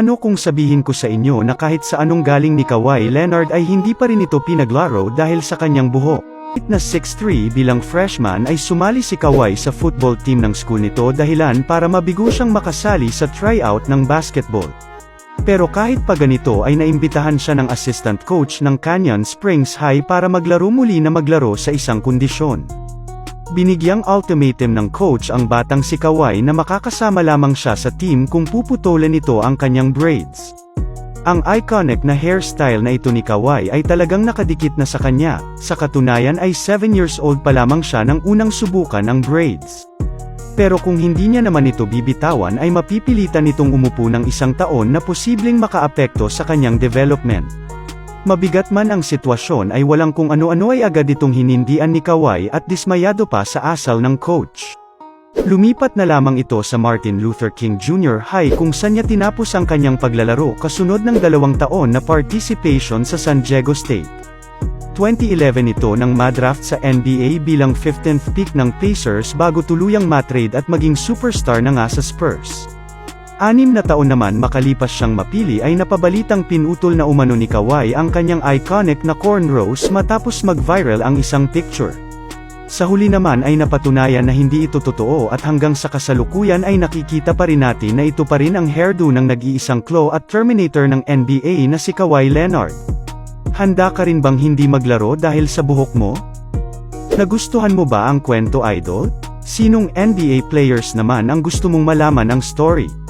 Ano kung sabihin ko sa inyo na kahit sa anong galing ni Kawhi Leonard ay hindi pa rin ito pinaglaro dahil sa kanyang. Kahit na 6'3 bilang freshman ay sumali si Kawhi sa football team ng school nito dahilan para mabigo siyang makasali sa tryout ng basketball. Pero kahit pa ganito ay naimbitahan siya ng assistant coach ng Canyon Springs High para maglaro muli na maglaro sa isang kondisyon. Binigyang ultimatum ng coach ang batang si Kawhi na makakasama lamang siya sa team kung puputulan nito ang kanyang braids. Ang iconic na hairstyle na ito ni Kawhi ay talagang nakadikit na sa kanya, sa katunayan ay 7 years old pa lamang siya nang unang subukan ang braids. Pero kung hindi niya naman ito bibitawan ay mapipilitan itong umupo ng isang taon na posibleng makaapekto sa kanyang development. Mabigat man ang sitwasyon ay walang kung ano-ano ay agad itong hinindian ni Kawhi at dismayado pa sa asal ng coach. Lumipat na lamang ito sa Martin Luther King Jr. High kung saan niya tinapos ang kanyang paglalaro kasunod ng dalawang taon na participation sa San Diego State. 2011 ito nang madraft sa NBA bilang 15th pick ng Pacers bago tuluyang matrade at maging superstar na nga sa Spurs. Anim na taon naman makalipas siyang mapili ay napabalitang pinutol na umano ni Kawhi ang kanyang iconic na cornrows matapos mag-viral ang isang picture. Sa huli naman ay napatunayan na hindi ito totoo at hanggang sa kasalukuyan ay nakikita pa rin natin na ito pa rin ang hairdo ng nag-iisang claw at Terminator ng NBA na si Kawhi Leonard. Handa ka rin bang hindi maglaro dahil sa buhok mo? Nagustuhan mo ba ang kwento idol? Sinong NBA players naman ang gusto mong malaman ang story?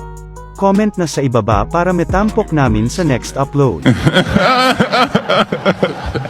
Comment na sa ibaba para metampok namin sa next upload.